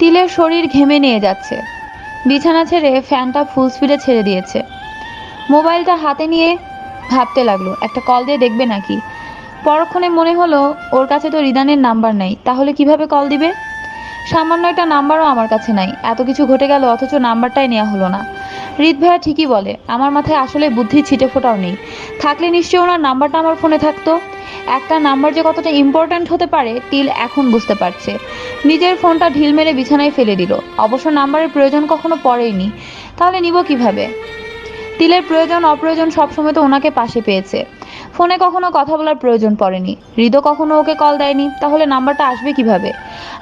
তিলের শরীর ঘেমে নিয়ে যাচ্ছে। বিছানা ছেড়ে ফ্যানটা ফুল স্পিডে ছেড়ে দিয়েছে। মোবাইলটা হাতে নিয়ে ভাবতে লাগল, একটা কল দিয়ে দেখবে নাকি? পরক্ষণে মনে হলো, ওর কাছে তো রিদানের নাম্বার নাই, তাহলে কীভাবে কল দিবে? সামান্য একটা নাম্বারও আমার কাছে নাই, এত কিছু ঘটে গেল, অথচ নাম্বারটাই নেওয়া হলো না। রিত ভাইয়া ঠিকই বলে, আমার মাথায় আসলে বুদ্ধি ছিটে ফোটাও নেই। থাকলে নিশ্চয়ই ওনার নাম্বারটা আমার ফোনে থাকতো। একটা নাম্বার যে কতটা ইম্পর্ট্যান্ট হতে পারে, তিল এখন বুঝতে পারছে। নিজের ফোনটা ঢিল মেরে বিছানায় ফেলে দিল। অবশ্য নাম্বারের প্রয়োজন কখনো পড়েইনি। তাহলে নিব কীভাবে? তিলের প্রয়োজন, অপ্রয়োজন সবসময় তো ওনাকে পাশে পেয়েছে। ফোনে কখনো কথা বলার প্রয়োজন পড়েনি। হৃদও কখনো ওকে কল দেয়নি। তাহলে নাম্বারটা আসবে কীভাবে?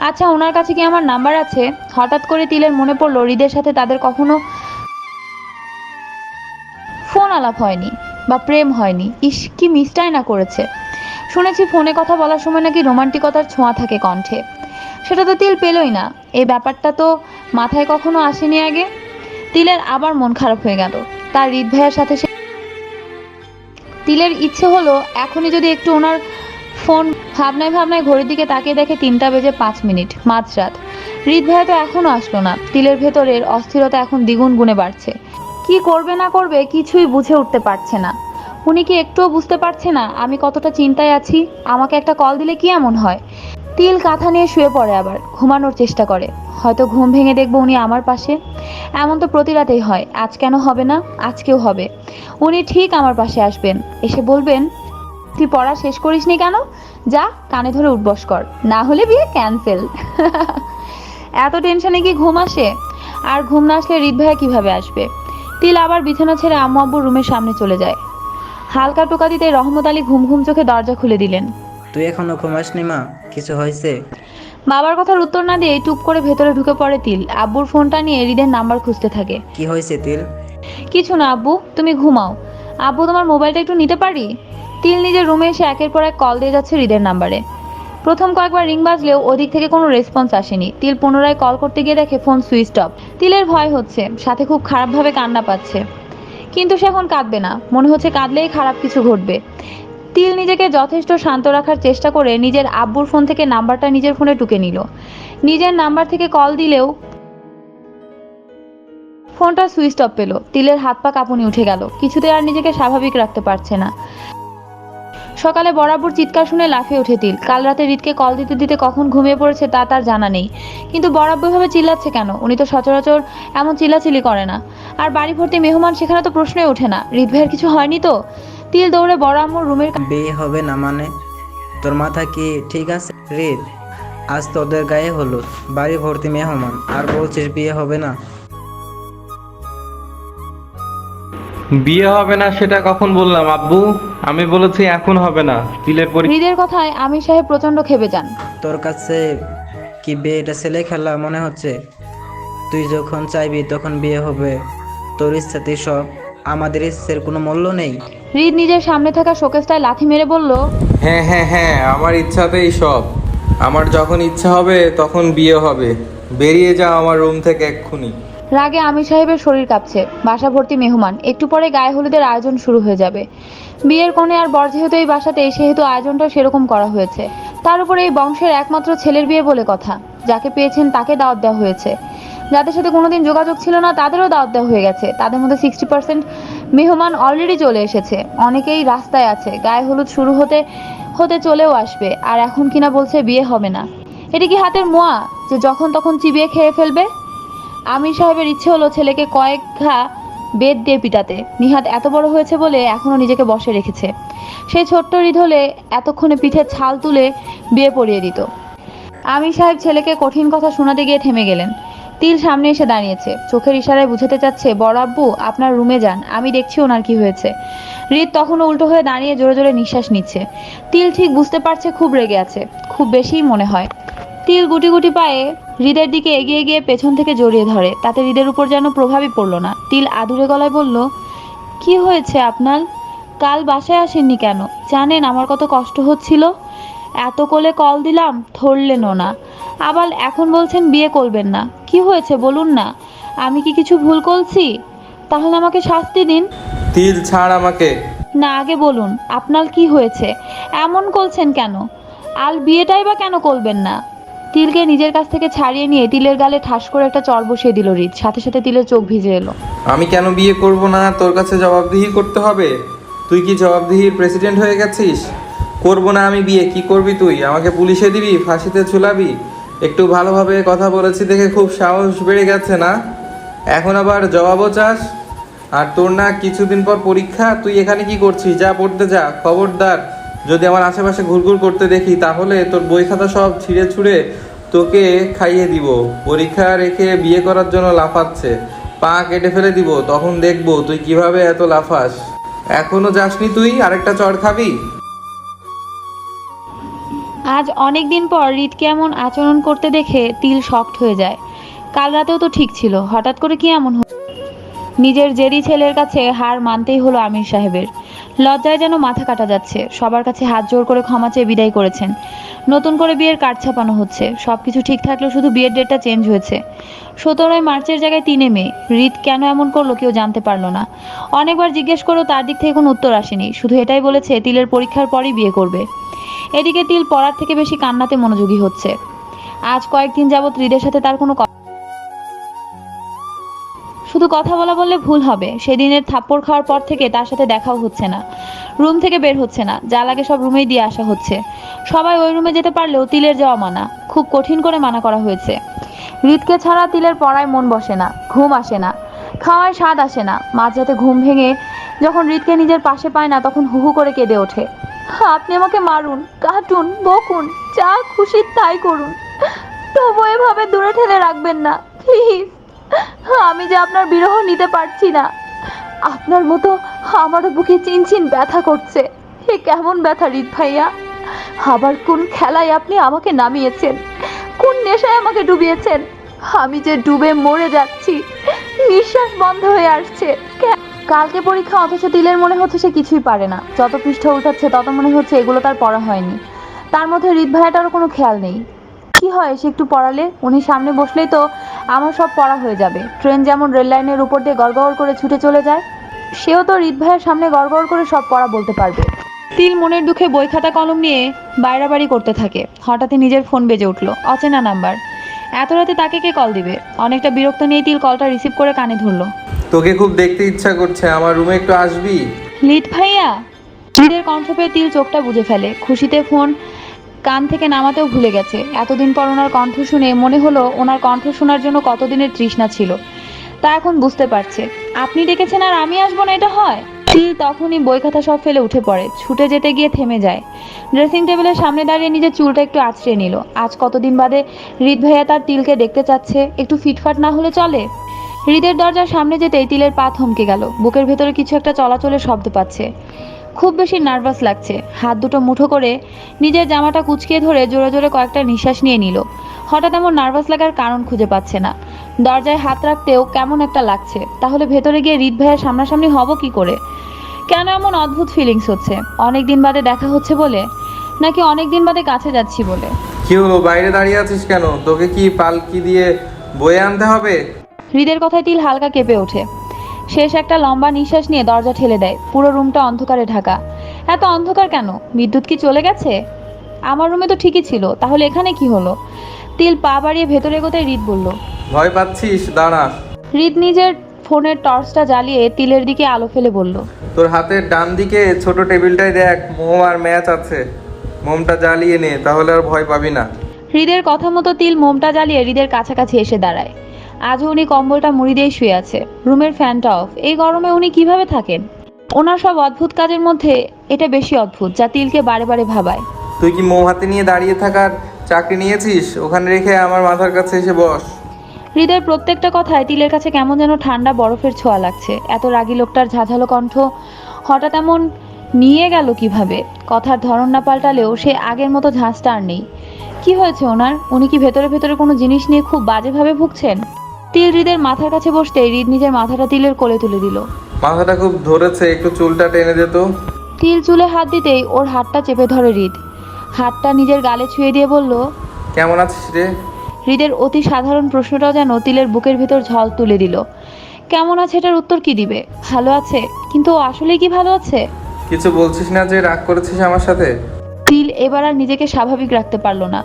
আচ্ছা ওনার কাছে কি আমার নাম্বার আছে? হঠাৎ করে তিলের মনে পড়ল, হৃদের সাথে তাদের কখনো ফোন আলাপ হয়নি বা প্রেম হয়নি। ইস, কি মিসটাই না করেছে। শুনেছি ফোনে কথা বলার সময় নাকি রোমান্টিকতার ছোঁয়া থাকে কণ্ঠে। সেটা তো তিল পেলই না। এই ব্যাপারটা তো মাথায় কখনো আসেনি আগে। তিলের আবার মন খারাপ হয়ে গেল। তার হৃদ ভাইয়ের সাথে সে তিলের ইচ্ছে হলো এখনই যদি একটু ওনার ফোন ভাবনায় ভাবনায় ঘড়ির দিকে তাকিয়ে দেখে তিনটা বেজে পাঁচ মিনিট মাঝরাত হৃদ ভাইয়া তো এখনও আসলো না। তিলের ভেতরের অস্থিরতা এখন দ্বিগুণ গুণে বাড়ছে। কি করবে না করবে কিছুই বুঝে উঠতে পারছে না। উনি কি একটুও বুঝতে পারছে না আমি কতটা চিন্তায় আছি? আমাকে একটা কল দিলে কি এমন হয়? তিল কাঁথা নিয়ে শুয়ে পড়ে আবার, ঘুমানোর চেষ্টা করে। হয়তো ঘুম ভেঙে দেখব উনি আমার পাশে। এমন তো প্রতি রাতেই হয়, আজ কেন হবে না? আজকেও হবে। উনি ঠিক আমার পাশে আসবেন। এসে বলবেন, তুই পড়া শেষ করিসনি কেন? যা, কানে ধরে উঠবস কর। না হলে বিয়ে ক্যান্সেল এত টেনশনে কি ঘুম আসে? আর ঘুম না আসলে হৃদ ভাইয়া কীভাবে আসবে? তিল আবার বিছানা ছেড়ে আম্মু আব্বুর রুমের সামনে চলে যায়। হালকা টোকা দিতে রহমত আলী ঘুম ঘুম চোখে দরজা খুলে দিলেন। তুই এখনও ঘুমাসনি মা? কিছু হয়েছে? বাবার কথার উত্তর না দিয়ে টুপ করে ভেতরে ঢুকে পড়ে তিল। আব্বুর ফোনটা নিয়ে হৃদের নাম্বার খুঁজতে থাকে। কি হয়েছে তিল? কিছু না আব্বু তুমি ঘুমাও। আব্বু তোমার মোবাইলটা একটু নিতে পারি? তিল নিজের রুমে এসে একের পর এক কল দিয়ে যাচ্ছে হৃদের নাম্বারে। প্রথম কয়েকবার রিং বাজলেও ওদিক থেকে কোনো রেসপন্স আসেনি। তিল পুনরায় কল করতে গিয়ে দেখে ফোন সুইচ অফ তিলের ভয় হচ্ছে সাথে খুব খারাপভাবে কান্না পাচ্ছে। কিন্তু সে এখন কাঁদবে না। মনে হচ্ছে কাঁদলেই খারাপ কিছু ঘটবে। তিল নিজেকে যথেষ্ট শান্ত রাখার চেষ্টা করে নিজের আব্বুর ফোন থেকে নাম্বারটা নিজের ফোনে টুকে নিল। নিজের নাম্বার থেকে কল দিলেও ফোনটা সুইচ অফ পেল। তিলের হাত পা কাঁপুনি উঠে গেল। কিছুতে আর নিজেকে স্বাভাবিক রাখতে পারছে না। সকালে বরাবর চিৎকার শুনে লাফিয়ে ওঠে তিল। কাল রাতে রিতকে কল দিতে দিতে কখন ঘুমিয়ে পড়েছে তা তার জানা নেই। কিন্তু বরাবরভাবে চিল্লাচ্ছে কেন? উনি তো সচরাচর এমন চিল্লাচিল্লি করে না। আর বাড়ি ভর্তি মেহমান সেখানে তো প্রশ্নই ওঠে না। রিত ভাইয়ের কিছু হয়নি তো? তিল দৌড়ে বড় আম্মুর রুমের কা- বিয়ে হবে না মানে? তোর মাথা কি ঠিক আছে? রিত আজ তোদের গায়ে হলুদ। বাড়ি ভর্তি মেহমান আর বলছিস বিয়ে হবে না? বিয়ে হবে না সেটা কখন বললাম আব্বু? আমি বলেছি এখন হবে না তিলের পরীক্ষা হৃদের কথায় আমির সাহেব প্রচণ্ড খেপে যান। তোর কাছে কি বিয়েটা ছেলে খেলা মনে হচ্ছে? তুই যখন চাইবি তখন বিয়ে হবে। তোর ইচ্ছাতে সব আমাদের ইচ্ছের কোনো মূল্য নেই। হৃদ নিজের সামনে থাকা শোকেসটায় লাথি মেরে বলল হ্যাঁ হ্যাঁ হ্যাঁ আমার ইচ্ছাতেই সব। আমার যখন ইচ্ছা হবে তখন বিয়ে হবে। বেরিয়ে যা আমার রুম থেকে এক্ষুনি। রাগে আমির সাহেবের শরীর কাঁপছে, বাসা ভর্তি মেহমান, একটু পরে গায়ে হলুদের আয়োজন শুরু হয়ে যাবে। বিয়ের কোণে আর বর যেহেতু এই বাসাতে, সেহেতু আয়োজনটা সেরকম করা হয়েছে। তার উপরে এই বংশের একমাত্র ছেলের বিয়ে বলে কথা, যাকে পেয়েছেন তাকে দাওয়াত দেওয়া হয়েছে। যাদের সাথে কোনোদিন যোগাযোগ ছিল না, তাদেরও দাওয়াত দেওয়া হয়ে গেছে। তাদের মধ্যে সিক্সটি পার্সেন্ট মেহমান অলরেডি চলে এসেছে। অনেকেই রাস্তায় আছে, গায়ে হলুদ শুরু হতে হতে চলেও আসবে, আর এখন কিনা বলছে বিয়ে হবে না। এটি কি হাতের মোয়া, যে যখন তখন চিবিয়ে খেয়ে ফেলবে? আমির সাহেবের ইচ্ছে হলো ছেলেকে কয়েক ঘা বেদ দিয়ে পিটাতে। নিহাত এত বড় হয়েছে বলে এখনও নিজেকে বসে রেখেছে। সেই ছোট্ট হৃদ হলে এতক্ষণে পিঠে ছাল তুলে বিয়ে পড়িয়ে দিত। আমির সাহেব ছেলেকে কঠিন কথা শোনাতে গিয়ে থেমে গেলেন। তিল সামনে এসে দাঁড়িয়েছে। চোখের ইশারায় বুঝাতে চাচ্ছে, বড় আব্বু, আপনার রুমে যান, আমি দেখছি ওনার কি হয়েছে। হৃদ তখনও উল্টো হয়ে দাঁড়িয়ে জোরে জোরে নিঃশ্বাস নিচ্ছে। তিল ঠিক বুঝতে পারছে খুব রেগে আছে, খুব বেশিই মনে হয়। তিল গুটি গুটি পায়ে হৃদের দিকে এগিয়ে গিয়ে পেছন থেকে জড়িয়ে ধরে। তাতে হৃদের উপর যেন প্রভাবই পড়ল না। তিল আদুরে গলায় বলল কি হয়েছে আপনার? কাল বাসায় আসেননি কেন? জানেন আমার কত কষ্ট হচ্ছিল? এত কোলে কল দিলাম ধরলেনও না। আবার এখন বলছেন বিয়ে করবেন না। কি হয়েছে বলুন না? আমি কি কিছু ভুল করছি? তাহলে আমাকে শাস্তি দিন। তিল ছাড় আমাকে। না আগে বলুন আপনার কি হয়েছে? এমন করছেন কেন? আল বিয়েটাই বা কেন করবেন না? তিলকে নিজের কাছ থেকে ছাড়িয়ে নিয়ে তিলের গালে ঠাস করে একটা চর বসিয়ে দিল রিত সাথে সাথে তিলের চোখ ভিজে এলো। আমি কেন বিয়ে করব না? তোর কাছে জবাবদিহি করতে হবে। তুই কি জবাবদিহির প্রেসিডেন্ট হয়ে গেছিস? করব না আমি বিয়ে, কি করবি তুই? আমাকে পুলিশে দিবি, ফাঁসিতে ঝুলাবি? একটু ভালোভাবে কথা বলেছি দেখে খুব সাহস বেড়ে গেছে, না? এখন আবার জবাবও চাস? আর তোর না কিছুদিন পর পরীক্ষা? তুই এখানে কি করছিস? যা পড়তে যা, খবরদার। যদি আমার আশেপাশে ঘুরঘুর করতে দেখি, তাহলে তোর বই খাতা সব ছিঁড়ে ছুঁড়ে তোকে খাইয়ে দিব। পরীক্ষা রেখে বিয়ে করার জন্য লাফাচ্ছে। পা কেটে ফেলে দিব। তখন দেখব তুই কীভাবে এত লাফাস। এখনও যাসনি তুই? আরেকটা চড় খাবি? আজ অনেক দিন পর রিতকে এমন আচরণ করতে দেখে তিল শকড হয়ে যায়। কাল রাতেও তো ঠিক ছিল। হঠাৎ করে কি এমন? নিজের জেরি ছেলের কাছে হার মানতেই হলো আমির সাহেবের। লজ্জায় যেন মাথা কাটা যাচ্ছে। সবার কাছে হাত জোর করে ক্ষমা চেয়ে বিদায় করেছেন। নতুন করে বিয়ের কার্ড ছাপানো হচ্ছে। সব কিছু ঠিক থাকলেও শুধু বিয়ের ডেটটা চেঞ্জ হয়েছে। সতেরোই মার্চের জায়গায় তিনে মে। রিত কেন এমন করল কেউ জানতে পারল না। অনেকবার জিজ্ঞেস করেও তার দিক থেকে কোনো উত্তর আসেনি। শুধু এটাই বলেছে, তিলের পরীক্ষার পরই বিয়ে করবে। এদিকে তিল পড়ার থেকে বেশি কান্নাতে মনোযোগী হচ্ছে। আজ কয়েকদিন যাবৎ হৃদের সাথে তার কোনো শুধু কথা বলা বললে ভুল হবে। সেদিনের থাপ্পড় খাওয়ার পর থেকে তার সাথে দেখাও হচ্ছে না। রুম থেকে বের হচ্ছে না। যা লাগে সব রুমেই দিয়ে আসা হচ্ছে। সবাই ওই রুমে যেতে পারলেও তিলের যাওয়া মানা। খুব কঠিন করে মানা করা হয়েছে। হৃদকে ছাড়া তিলের পড়ায় মন বসে না, ঘুম আসে না। খাওয়ায় স্বাদ আসে না। মাঝরাতে ঘুম ভেঙে যখন হৃদকে নিজের পাশে পায় না, তখন হু হু করে কেঁদে ওঠে। আপনি আমাকে মারুন, কাটুন, বকুন, যা খুশি তাই করুন। তবু এভাবে দূরে ঠেলে রাখবেন না প্লিজ আমি যে আপনার বিরহ নিতে পারছি না। আপনার মতো আমারও বুকে চিনচিন ব্যথা করছে। এ কেমন ব্যথা রিত ভাইয়া? আবার কোন খেলায় আপনি আমাকে নামিয়েছেন? কোন নেশায় আমাকে ডুবিয়েছেন? আমি যে ডুবে মরে যাচ্ছি, নিঃশ্বাস বন্ধ হয়ে আসছে। কালকে পরীক্ষা অথচ তিলের মনে হচ্ছে সে কিছুই পারে না। যত পৃষ্ঠ উঠাচ্ছে, তত মনে হচ্ছে এগুলো তার পড়া হয়নি। তার মধ্যে হৃদ ভাইয়াটারও কোনো খেয়াল নেই। কি হয়, সে একটু পড়ালে? উনি সামনে বসলেই তো আমার সব পড়া হয়ে যাবে। ট্রেন যেমন রেল লাইনের উপর দিয়ে গড়গড় করে ছুটে চলে যায় সেও তো হৃদ ভাইয়ের সামনে গড়গড় করে সব পড়া বলতে পারবে। তিল মনের দুঃখে বই খাতা কলম নিয়ে বাইরাবাড়ি করতে থাকে। হঠাৎই নিজের ফোন বেজে উঠল অচেনা নাম্বার। এত রাতে তাকে কে কল দিবে? অনেকটা বিরক্ত নিয়ে তিল কলটা রিসিভ করে কানে ধরলো। তোকে খুব দেখতে ইচ্ছা করছে আমার রুমে একটু আসবি? লিট ভাইয়া? হৃদের কণ্ঠ পেয়ে তিল চোখটা বুঝে ফেলে। খুশিতে ফোন কান থেকে নামাতেও ভুলে গেছে। এতদিন পর ওনার কণ্ঠ শুনে মনে হলো ওনার কণ্ঠ শোনার জন্য কতদিনের তৃষ্ণা ছিল। তা এখন বুঝতে পারছে। আপনি ডেকেছেন আর আমি আসব না, এটা হয়? তিল তখনই বই খাতা সব ফেলে উঠে পড়ে। ছুটে যেতে গিয়ে থেমে যায়। ড্রেসিং টেবিলের সামনে দাঁড়িয়ে নিজের চুলটা একটু আঁচড়ে নিল। আজ কতদিন বাদে হৃদ ভাইয়া তার তিলকে দেখতে চাচ্ছে? একটু ফিটফাট না হলে চলে? হৃদের দরজার সামনে যেতেই তিলের পা থমকে গেল। বুকের ভেতরে কিছু একটা চলাচলের শব্দ পাচ্ছে। খুব বেশি নার্ভাস লাগছে। হাত দুটো মুঠো করে নিজের জামাটা কুচকিয়ে ধরে জোরে জোরে কয়েকটা নিঃশ্বাস নিয়ে নিল। হঠাৎ এমন নার্ভাস লাগার কারণ খুঁজে পাচ্ছে না। দরজায় হাত রাখতেও কেমন একটা লাগছে। তাহলে ভেতরে গিয়ে হৃদ ভাইয়ের সামনাসামনি হব কি করে? কেন এমন অদ্ভুত ফিলিংস হচ্ছে? অনেক দিন বাদে দেখা হচ্ছে বলে? নাকি অনেক দিন বাদে কাছে যাচ্ছি বলে? কি হলো? বাইরে দাঁড়িয়ে আছিস কেন? তোকে কি পালকি দিয়ে বয়ে আনতে হবে? হৃদের কথায় তিল হালকা কেঁপে ওঠে। শেষ একটা লম্বা নিঃশ্বাস নিয়ে দরজা ঠেলে দেয়। পুরো রুমটা অন্ধকারে ঢাকা। এত অন্ধকার কেন? বিদ্যুৎ কি চলে গেছে? আমার রুমে তো ঠিকই ছিল তাহলে এখানে কি হলো? তিল পা বাড়িয়ে ভেতরে এগোতে হৃদ বলল ভয় পাচ্ছিস? দাঁড়া। হৃদ নিজের ফোনের টর্চটা জ্বালিয়ে তিলের দিকে আলো ফেলে বলল তোর হাতের ডান দিকে ছোট টেবিলটায় দেখ মোম আর ম্যাচ আছে। মোমটা জ্বালিয়ে নে তাহলে আর ভয় পাবি না। হৃদের কথা মতো তিল মোমটা জ্বালিয়ে হৃদের কাছাকাছি এসে দাঁড়ায়। আজও উনি কম্বলটা মুড়ি দিয়ে শুয়ে আছে। রুমের ফ্যানটা অফ। এই গরমে উনি কীভাবে থাকেন? ওনার সব অদ্ভুত কাজের মধ্যে এটা বেশি অদ্ভুত যা তিলকে বারে বারে ভাবায়। তুই কি মোম হাতে নিয়ে দাঁড়িয়ে থাকার চাকরি নিয়েছিস? ওখানে রেখে আমার মাথার কাছে এসে বস। হৃদয়ের প্রত্যেকটা কথায় তিলের কাছে কেমন যেন ঠান্ডা বরফের ছোঁয়া লাগছে। এত রাগী লোকটার ঝাঝালো কণ্ঠ হঠাৎ এমন নিয়ে গেল কীভাবে? কথার ধরন না পাল্টালেও সে আগের মতো ঝাঁজটা আর নেই। কি হয়েছে ওনার? উনি কি ভেতরে ভেতরে কোনো জিনিস নিয়ে খুব বাজেভাবে ভুগছেন? তিল হৃদের মাথার কাছে বসতে হৃদ নিজের মাথাটা তিলের কোলে তুলে দিল। মাথাটা খুব ধরেছে একটু চুলটা টেনে দে তো। তিল চুলে হাত দিতেই ওর হাতটা চেপে ধরে হৃদ। হাতটা নিজের গালে ছুঁয়ে দিয়ে বলল কেমন আছিস রে? হৃদের অতি সাধারণ প্রশ্নটাও যেন তিলের বুকের ভিতর ঝল তুলে দিল। কেমন আছে এটার উত্তর কি দিবে? ভালো আছে কিন্তু ও আসলেই কি ভালো আছে? কিছু বলছিস না যে রাগ করেছিস আমার সাথে? তিল এবার আর নিজেকে স্বাভাবিক রাখতে পারল না।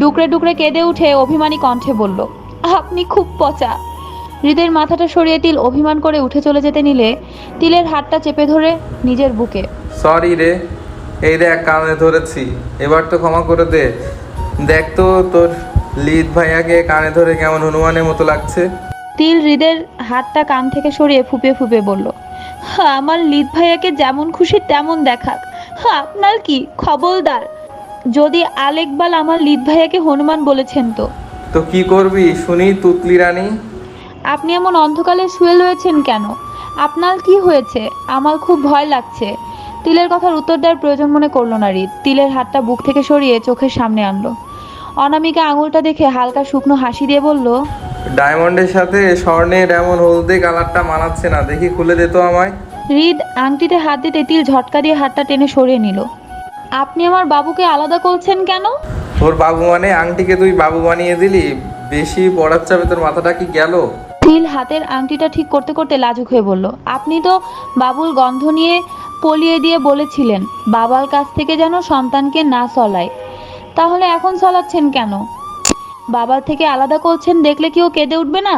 ডুকরে ডুকরে কেঁদে উঠে অভিমানী কণ্ঠে বলল আপনি খুব পচা। হৃদের মাথাটা সরিয়ে তিল অভিমান করে উঠে চলে যেতে নিলে তিলের হাতটা চেপে ধরে নিজের বুকে। সরি রে এই দেখ কানে ধরেছি। এবার তো ক্ষমা করে দে। দেখ তো তোর লিদ ভাইয়াকে কানে ধরে কেমন হনুমানের মতো লাগছে। তিল হৃদের হাতটা কান থেকে সরিয়ে ফুপে ফুপে বলল "হ্যাঁ, আমার লিদ ভাইয়াকে যেমন খুশি তেমন দেখাক। আপনার কি? খবরদার যদি আলেকবাল আমার লিদ ভাইয়াকে হনুমান বলেছেন তো? তো কি করবি? শুনি তুতলি রানী। আপনি এমন অন্ধকালে শুয়ে রয়েছেন কেন? আপনার কি হয়েছে? আমার খুব ভয় লাগছে। তিলের কথার উত্তর দেওয়ার প্রয়োজন মনে করল না রিত। তিলের হাতটা বুক থেকে সরিয়ে চোখের সামনে আনলো। অনামিকা আঙুলটা দেখে হালকা শুকনো হাসি দিয়ে বলল ডায়মন্ডের সাথে স্বর্ণের এমন হলদে কালারটা মানাচ্ছে না। দেখি খুলে দে তো আমায়। হৃদ আংটিতে হাত দিতে তিল ঝটকা দিয়ে হাতটা টেনে সরিয়ে নিল। আপনি আমার বাবুকে আলাদা করছেন কেন? তোর বাবু মানে আংটিকে তুই বাবু বানিয়ে দিলি? বেশি পড়ার চাপে তোর মাথাটা কি গেল? তিল হাতের আংটিটা ঠিক করতে করতে লাজুক হয়ে বলল, আপনি তো বাবুল গন্ধ নিয়ে পলিয়ে দিয়ে বলেছিলেন, বাবার কাছ থেকে যেন সন্তানকে না চলায় তাহলে এখন চলাচ্ছেন কেন? বাবার থেকে আলাদা করছেন দেখলে কি ও কেঁদে উঠবে না?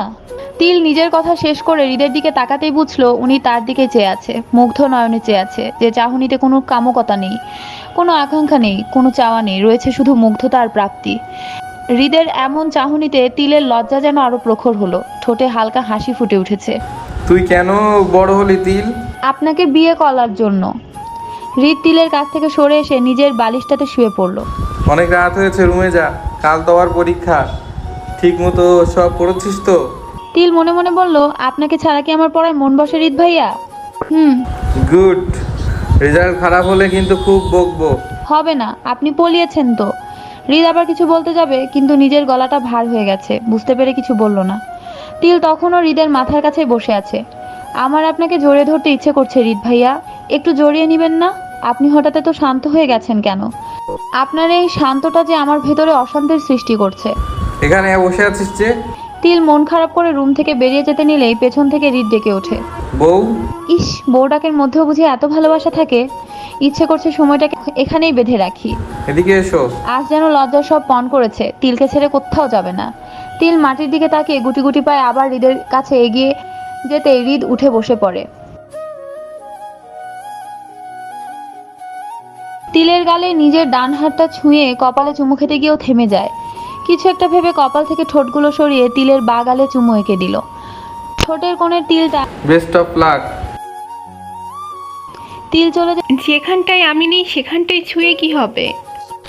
তিল নিজের কথা শেষ করে হৃদের দিকে তাকাতেই বুঝলো উনি তার দিকে চেয়ে আছে, মুগ্ধ নয়নে চেয়ে আছে, যে চাহনিতে কোনো কামকতা নেই। কোনো আকাঙ্ক্ষা নেই কোনো চাওয়া নেই রয়েছে শুধু মুগ্ধতা আর প্রাপ্তি। হৃদের এমন চাহনিতে তিলের লজ্জা যেন আরও প্রখর হলো ঠোঁটে হালকা হাসি ফুটে উঠেছে। তুই কেন বড় হলি তিল? আপনাকে বিয়ে করার জন্য। হৃদ তিলের কাছ থেকে সরে এসে নিজের বালিশটাতে শুয়ে পড়ল। অনেক রাত হয়েছে রুমে যা। কাল তো পরীক্ষা। ঠিক মতো সব পড়েছিস তো? তিল মনে মনে বলল আপনাকে ছাড়া কি আমার পড়ায় মন বসে হৃদ ভাইয়া? হুম। গুড। রেজাল্ট খারাপ হলে কিন্তু খুব বকবো। হবে না আপনি পলিয়েছেন তো। রিদ আবার কিছু বলতে যাবে কিন্তু নিজের গলাটা ভার হয়ে গেছে বুঝতে পেরে কিছু বলল না। তিল তখনও হৃদের মাথার কাছেই বসে আছে। আমার আপনাকে জড়িয়ে ধরতে ইচ্ছে করছে রিদ ভাইয়া। একটু জড়িয়ে নেবেন না? আপনি হঠাৎ তো শান্ত হয়ে গেছেন কেন? আপনার এই শান্তটা যে আমার ভেতরে অশান্তির সৃষ্টি করছে। এখানে বসে আছিস যে? তিল মন খারাপ করে রুম থেকে বেরিয়ে যেতে নিলেই পেছন থেকে হৃদ ডেকে ওঠে। বউ? ইস বউডাকের মধ্যেও বুঝি এত ভালোবাসা থাকে। ইচ্ছে করছে সময়টাকে এখানেই বেঁধে রাখি। এদিকে এসো। আজ যেন লজ্জা সব পণ করেছে তিলকে ছেড়ে কোথাও যাবে না। তিল মাটির দিকে তাকিয়ে গুটি গুটি পায়ে আবার হৃদের কাছে এগিয়ে যেতে হৃদ উঠে বসে পড়ে। তিলের গালে নিজের ডান হাতটা ছুঁয়ে কপালে চুমু খেতে গিয়েও থেমে যায়। কিছু একটা ভেবে কপাল থেকে ঠোঁটগুলো সরিয়ে তিলের বা গালে চুমু এঁকে দিল। ঠোঁটের কোণের তিলটা বেস্ট অফ লাক তিল চলে যায় যেখানটায় আমি নেই সেখানটায় ছুঁয়ে কি হবে?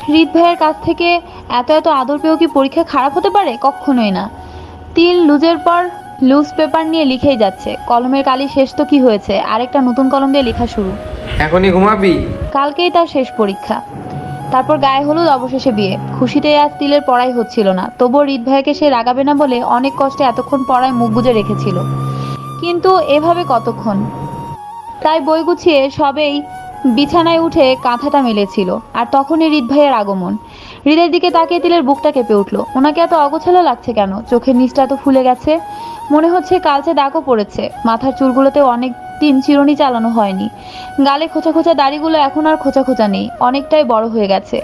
হৃদ ভাইয়ের কাছ থেকে এত এত আদর পেয়েও কি পরীক্ষা খারাপ হতে পারে? কখনোই না। তিল লুজের পর লুজ পেপার নিয়ে লিখেই যাচ্ছে। কলমের কালি শেষ তো কি হয়েছে? আরেকটা নতুন কলম দিয়ে লেখা শুরু। এখনই ঘুমাবি? কালকেই তার শেষ পরীক্ষা। তারপর গায়ে হলুদ, অবশেষে বিয়ে। খুশিতে আর তিলের পড়াই হচ্ছিল না। তবুও হৃদ ভাইকে সে রাগাবে না বলে অনেক কষ্টে এতক্ষণ পড়ায় মুখ বুজে রেখেছিল। কিন্তু এভাবে কতক্ষণ? তাই বই গুছিয়ে সবেই বিছানায় উঠে কাঁথাটা মেলেছিল, আর তখনই হৃদ ভাইয়ের আগমন। হৃদের দিকে তাকিয়ে তিলের বুকটা কেঁপে উঠল। ওনাকে এত অগোছালো লাগছে কেন? চোখের নিচটা তো ফুলে গেছে। মনে হচ্ছে কালচে দাগও পড়েছে। মাথার চুলগুলোতে অনেক দিন চিরুনি চালানো হয়নি। গালে খোঁচা খোঁচা দাড়িগুলো এখন আর খোঁচা খোঁচা নেই অনেকটাই বড় হয়ে গেছে।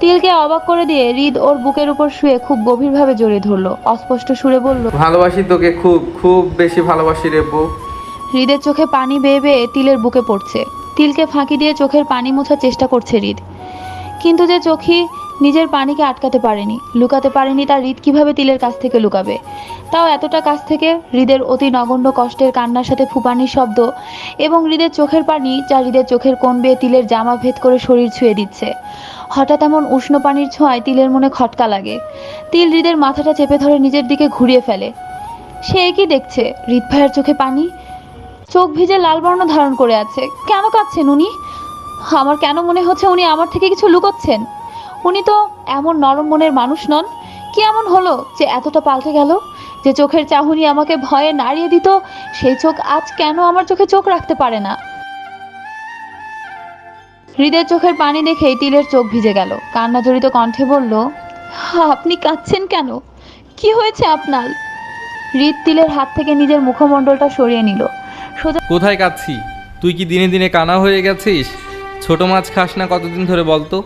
তিলকে অবাক করে দিয়ে হৃদ ওর বুকের উপর শুয়ে খুব গভীরভাবে জড়িয়ে ধরলো। অস্পষ্ট সুরে বলল ভালোবাসি তোকে খুব খুব বেশি ভালোবাসি রে বউ। হৃদের চোখে পানি বেয়ে বেয়ে তিলের বুকে পড়ছে। তিলকে ফাঁকি দিয়ে চোখের পানি মোছার চেষ্টা করছে হৃদ। কিন্তু যে চোখই নিজের পানিকে আটকাতে পারেনি, লুকাতে পারেনি, তার হৃদ কীভাবে তিলের কাছ থেকে লুকাবে? তাও এতটা কাছ থেকে হৃদের অতি নগণ্য কষ্টের কান্নার সাথে ফুপানির শব্দ এবং হৃদের চোখের পানি যা হৃদের চোখের কোণ বেয়ে তিলের জামা ভেদ করে শরীর ছুঁয়ে দিচ্ছে। হঠাৎ এমন উষ্ণ পানির ছোঁয়ায় তিলের মনে খটকা লাগে। তিল হৃদের মাথাটা চেপে ধরে নিজের দিকে ঘুরিয়ে ফেলে। সে কি দেখছে? হৃদ ভাইয়ের চোখে পানি? চোখ ভিজে লাল বর্ণ ধারণ করে আছে। কেন কাঁদছেন উনি? আমার কেন মনে হচ্ছে উনি আমার থেকে কিছু লুকোচ্ছেন? উনি তো এমন নরম মনের মানুষ নন। কি এমন হলো যে এতটা পাল্টে গেল? যে চোখের চাহনি আমাকে ভয়ে নাড়িয়ে দিত, সেই চোখ আজ কেন আমার চোখে চোখ রাখতে পারে না? হৃদের চোখের পানি দেখেই তিলের চোখ ভিজে গেল। কান্না জড়িত কণ্ঠে বলল, আপনি কাঁদছেন কেন? কি হয়েছে আপনার? হৃদ তিলের হাত থেকে নিজের মুখমণ্ডলটা সরিয়ে নিল। সোজা কোথায় কাচ্ছি তুই কি দিনে দিনে কানা হয়ে গেছিস? ছোট মাছ খাস না কতদিন ধরে বলতো?